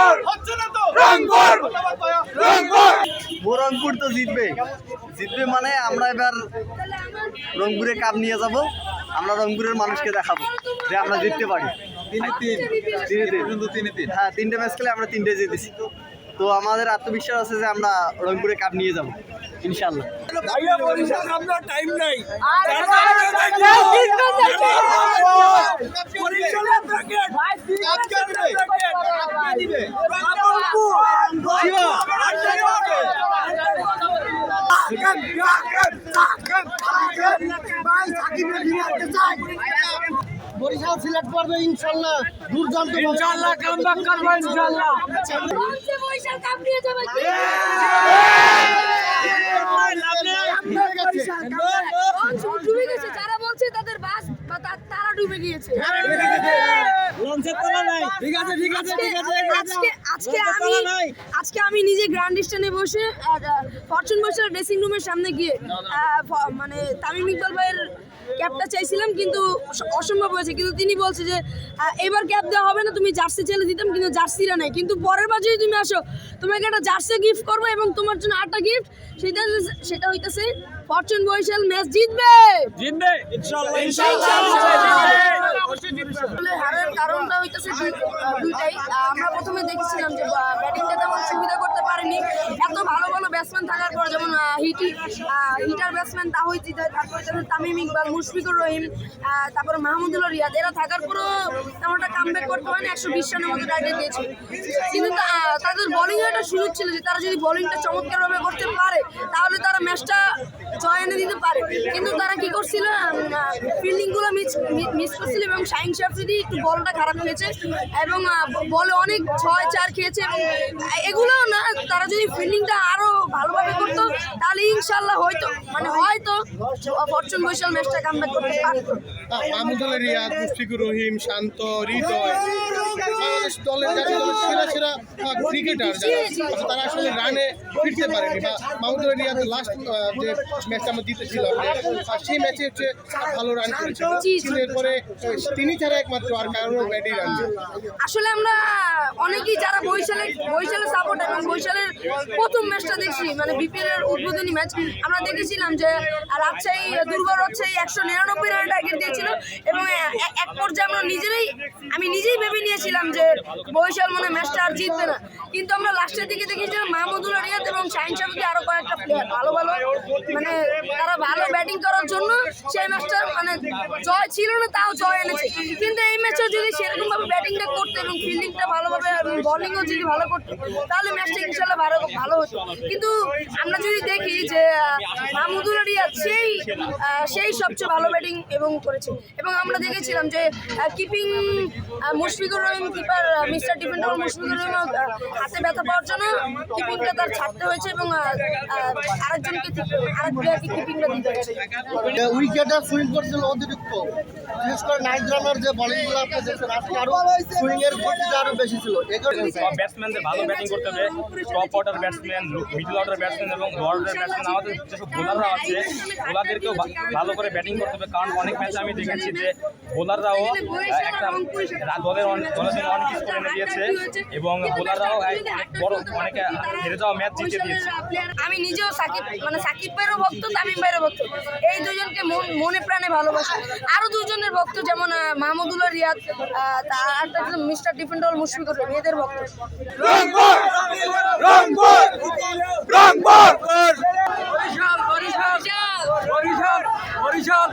রংপুর হচ্ছে না তো? রংপুর! ধন্যবাদ ভাইয়া। রংপুর! রংপুর তো জিতবে। জিতবে মানে আমরা এবার রংপুরে কাপ নিয়ে যাব। আমরা রংপুরের মানুষকে দেখাবো যে আমরা জিততে পারি। তিনে তিন। তিনে তিন তিনে তিন। হ্যাঁ তিনটে ম্যাচ খেলে আমরা তিনটে জিতেছি। তো আমাদের আত্মবিশ্বাস আছে যে আমরা রংপুরে কাপ নিয়ে যাব ইনশাল্লাহ আমরা টাইম নাই। আজকে ব্র্যাকেট আজকে দিবে রংপুর বরিশাল সিলেক্ট করবে ইনশাল্লাহ দুর্দান্ত ইনশাল্লাহ কামব্যাক করবে ইনশাল্লাহ বলছে কাপ নিয়ে যাবে ডুবে গেছে যারা বলছে তাদের বাস তারা ডুবে গিয়েছে ঠিক আছে ঠিক আছে ঠিক আছে আজকে আজকে আমি আজকে আমি নিজে গ্র্যান্ড স্ট্যান্ডে বসে ফরচুন বসে ড্রেসিং রুমের সামনে গিয়ে মানে তামিম ইকবাল ভাইয়ের ক্যাপটা চাইছিলাম কিন্তু অসম্ভব হয়েছে। কিন্তু তিনি বলছে যে এবার ক্যাপ দেওয়া হবে না তুমি জার্সি ছেলে দিতাম কিন্তু জার্সিরা নেই। কিন্তু পরের বার যদি তুমি আসো তোমাকে একটা জার্সি গিফট করব এবং তোমার জন্য আটটা গিফট সেটা সেটা হইতেছে ফরচুন বরিশাল ম্যাচ জিতবে। জিতবে? হারের কারণটা হইতেছে দুই- দুইটাই। আমরা প্রথমে দেখেছিলাম যে ব্যাটিংটা তেমন সুবিধা করতে পারেনি। এত ভালো ভালো ব্যাটসম্যান থাকার পর যেমন হিটি হিটার ব্যাটসম্যান তাহিদ তারপরে যেমন তামিম ইকবাল, মুশফিকুর রহিম তারপরে মাহমুদুল্লাহ রিয়াদ, এরা থাকার পরও তেমন একটা কামব্যাক করতে পারেনি, একশো বিশ রানের মতো টার্গেট দিয়েছে কিন্তু তাদের বোলিং একটা সুযোগ ছিল যে তারা যদি বোলিংটা চমৎকারভাবে করতে পারে, তাহলে তারা ম্যাচটা জয় এনে দিতে পারে। কিন্তু তারা কি করছিল ফিল্ডিংগুলো মিস মিস করছিল এবং শাইন শাফরিদি একটু বলটা খারাপ হয়েছে এবং বলে অনেক ছয় চার খেয়েছে এবং, এগুলো না, তারা যদি ফিল্ডিংটা আরও ভালোভাবে করতো তাহলে ইনশাল্লাহ হয়তো মানে হয়তো ফরচুন বৈশাল ম্যাচটা কামব্যাক করতে পারতো মাহমুদুল রহিম, শান্ত, হৃদয়। বাংলাদেশ দলের জাতীয় দলের সেরা সেরা ক্রিকেটার যারা তারা আসলে রানে ফিরতে পারেনি বা মাহমুদুল লাস্ট যে ম্যাচটা আমরা জিতেছিলাম সেই ম্যাচে হচ্ছে ভালো রান করেছিল এরপরে তিনি ছাড়া একমাত্র আর ব্যাটই রান আসলে আমরা অনেকেই যারা বরিশালে বরিশালের সাপোর্ট এবং বরিশালের প্রথম ম্যাচটা দেখছি মানে বিপিএল এর উদ্বোধনী ম্যাচ আমরা দেখেছিলাম যে রাজশাহী দুর্গা রাজশাহী একশো নিরানব্বই রানের টার্গেট দিয়েছিল এবং এক পর্যায়ে আমরা নিজেরাই আমি নিজেই ভেবে নিয়েছিলাম যে বরিশাল মনে ম্যাচটা আর জিতবে না। কিন্তু আমরা লাস্টের দিকে দেখেছিলাম মাহমুদুল রিয়াদ এবং শাহিন শাহকে আরও কয়েকটা প্লেয়ার ভালো ভালো। মানে তারা ভালো ব্যাটিং করার জন্য সেই ম্যাচটা মানে জয় ছিল না, তাও জয় এনেছে। কিন্তু এই ম্যাচেও যদি সেরকম ভাবে ব্যাটিংটা করতো এবং ফিল্ডিংটা ভালোভাবে বোলিংও যদি ভালো করতো, তাহলে ম্যাচটা ইনশাল্লাহ ভালো ভালো হতো। কিন্তু আমরা যদি দেখি যে মাহমুদুল রিয়াদ সেই সেই সবচেয়ে ভালো ব্যাটিং এবং করেছে। এবং আমরা দেখেছিলাম যে keeping Mushfiqur keeper mister defender Mushfiqur Rahim হাতে ব্যথা পাওয়ার জন্য কিপিংটা তার ছাড়তে হয়েছে এবং আরেকজনকে আরেক প্লেয়ারকে কিপিংটা দিতে হয়েছে। উইকেটে সুইং করছিল অতিরিক্ত। বিশেষ করে নাইট রানার যে বলিংগুলো আপনি দেখছেন আজকে আরও সুইং এর গতিটা আরও বেশি ছিল। সব ব্যাটসম্যানদের ভালো ব্যাটিং করতে হবে। Top order batsman middle order batsman এবং লো অর্ডার ব্যাটসম্যান আমাদের যেসব বোলাররা আছে বোলারদেরকেও ভালো করে ব্যাটিং করতে হবে। কারণ অনেক ম্যাচে আমি দেখেছি যে বোলাররাও একটা দলের অনেক- দলের অনেক স্কোর দিয়েছে এবং বোলাররাও বড় অনেকে হেরে যাওয়া ম্যাচ জিতে দিয়েছে। আমি নিজেও সাকিব মানে সাকিব ভাইয়েরও ভক্ত তামিম ভাইয়েরও ভক্ত। এই দুজনকে মনে প্রাণে ভালোবাসি। আরও দুজনের ভক্ত যেমন মাহমুদুল্লাহ রিয়াদ আর মিস্টার ডিফেন্ডল মুশফিকুর রহিম এদের ভক্ত। বরিশাল বরিশাল বরিশাল বরিশাল।